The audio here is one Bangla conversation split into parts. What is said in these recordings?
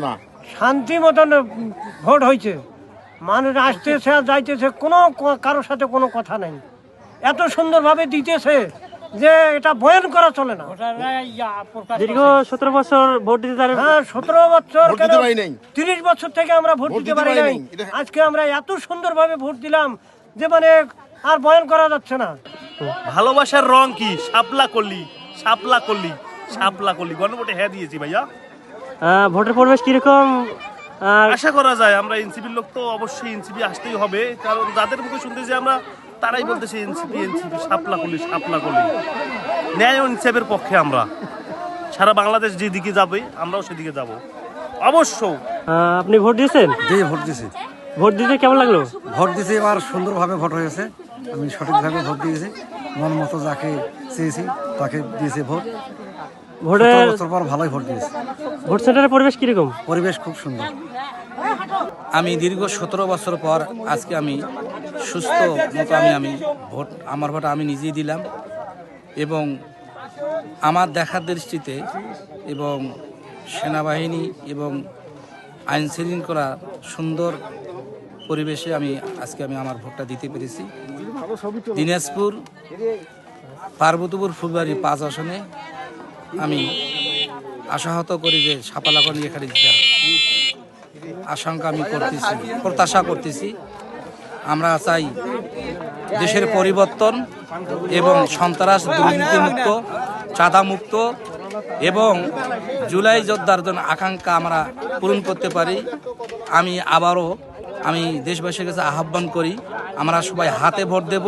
না। শান্তি মতন ভোট হয়েছে মানুষ আসতেছে আর যাইতেছে কোনো কারোর সাথে কোনো কথা নাই। এত সুন্দরভাবে দিতেছে যে এটা বয়ান করা চলে না। দীর্ঘ সতেরো বছর ভোট দিতে তার হ্যাঁ সতেরো বছর ভোট কেন? দিতে পারি নাই। তিরিশ বছর থেকে আমরা ভোট দিতে পারি পারি নাই। আজকে আমরা এত সুন্দরভাবে ভোট দিলাম যে মানে আর বয়ান করা যাচ্ছে না। ভালোবাসার রং কি? শাপলা করলি শাপলা করলি শাপলা করলি গণভোটে হ্যাঁ দিয়েছি ভাইয়া। ভোটের পরিবেশ কীরকম? আশা করা যায় আমরা এনসিপির লোক তো অবশ্যই এনসিপি আসতেই হবে। কারণ যাদের মুখে শুনতেছি আমরা তারাই বলতেছে এনসিপি এনসিপি সাপলা করলি সাপলা করলি ন্যায় ও ইনসাফের পক্ষে আমরা। সারা বাংলাদেশ যেদিকে যাবে আমরাও সেদিকে যাব। অবশ্য। আপনি ভোট দিয়েছেন? দিয়ে ভোট দিছি ভোট দিতে কেমন লাগল? ভোট দিতে এবার সুন্দরভাবে ভোট হয়েছে। আমি সঠিকভাবে ভোট দিয়েছি। মন মতো যাকে চেয়েছি তাকে দিয়েছি ভোট। ভোটের সতেরো বছর পর ভালোই ভোট দিয়েছি। ভোট সেন্টারের পরিবেশ কীরকম? পরিবেশ খুব সুন্দর। আমি দীর্ঘ সতেরো বছর পর আজকে আমি সুস্থ মতো আমি আমি ভোট আমার ভোট আমি নিজেই দিলাম এবং আমার দেখার দৃষ্টিতে এবং সেনাবাহিনী এবং আইন শৃঙ্খলা সুন্দর পরিবেশে আমি আজকে আমি আমার ভোটটা দিতে পেরেছি। দিনাজপুর পার্বতীপুর ফুলবাড়ি পাঁচ আসনে আমি আশাহত করি যে সাপালাকন এখানে আশঙ্কা আমি করতেছি, প্রত্যাশা করতেছি। আমরা চাই দেশের পরিবর্তন এবং সন্ত্রাস দুর্নীতিমুক্ত, চাঁদামুক্ত এবং জুলাই যোদ্ধার জন্য আকাঙ্ক্ষা আমরা পূরণ করতে পারি। আমি আবারও আমি দেশবাসীর কাছে আহ্বান করি, আমরা সবাই হাতে ভোট দেব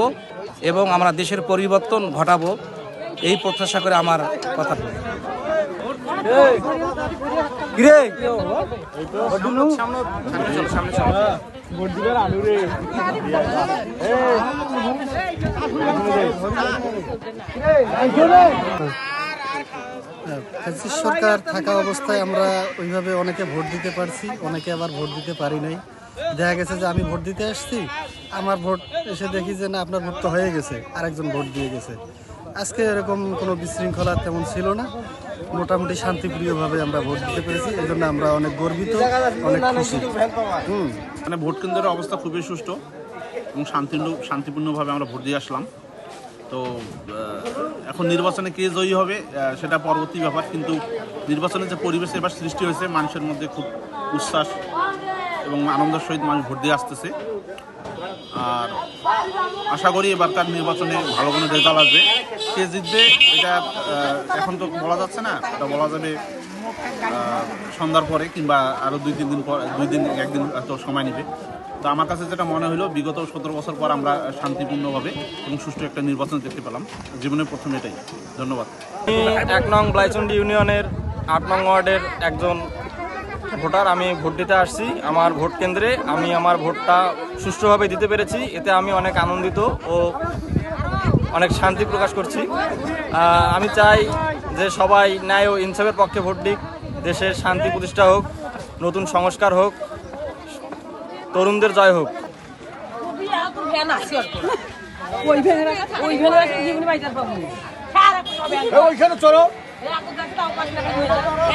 এবং আমরা দেশের পরিবর্তন ঘটাবো। এই প্রত্যাশা করে আমার কথা সরকার থাকা অবস্থায় আমরা ওইভাবে অনেকে ভোট দিতে পারছি অনেকে আবার ভোট দিতে পারি নাই। দেখা গেছে যে আমি ভোট দিতে আসছি আমার ভোট এসে দেখি যে না আপনার ভোট তো হয়ে গেছে আরেকজন ভোট দিয়ে গেছে। আজকে এরকম কোনো বিশৃঙ্খলা তেমন ছিল না। মোটামুটি শান্তিপ্রিয়ভাবে আমরা ভোট দিতে পেরেছি, এই জন্য আমরা অনেক গর্বিত, অনেক খুশি। হুম। মানে ভোট কেন্দ্রের অবস্থা খুবই সুষ্ঠু এবং শান্তি শান্তিপূর্ণভাবে আমরা ভোট দিয়ে আসলাম। তো এখন নির্বাচনে কে জয়ী হবে সেটা পরবর্তী ব্যাপার, কিন্তু নির্বাচনের যে পরিবেশ এবার সৃষ্টি হয়েছে, মানুষের মধ্যে খুব উচ্ছ্বাস এবং আনন্দের সহিত মানুষ ভোট দিয়ে আসতেছে। আর আশা করি এবারকার নির্বাচনে ভালো কোনো রেজাল্ট আসবে। কে জিতবে, এটা এখন তো বলা যাচ্ছে না, এটা বলা যাবে সন্ধ্যার পরে কিংবা আরও দুই, তিন দিন পর, দুই দিন একদিন তো সময় নেবে। তো আমার কাছে যেটা মনে হলো, বিগত সতেরো বছর পর আমরা শান্তিপূর্ণভাবে এবং সুষ্ঠু একটা নির্বাচন দেখতে পেলাম। জীবনের প্রথম এটাই। ধন্যবাদ। এক নং ব্লাইচন্ডি ইউনিয়নের আট নং ওয়ার্ডের একজন ভোটার আমি ভোট দিতে আসছি আমার ভোট কেন্দ্রে আমি আমার ভোটটা সুষ্ঠুভাবে দিতে পেরেছি এতে আমি অনেক আনন্দিত ও অনেক শান্তি প্রকাশ করছি আমি চাই যে সবাই ন্যায় ও ইনসাফের পক্ষে ভোট দিক দেশের শান্তি প্রতিষ্ঠা হোক নতুন সংস্কার হোক তরুণদের জয় হোক চলো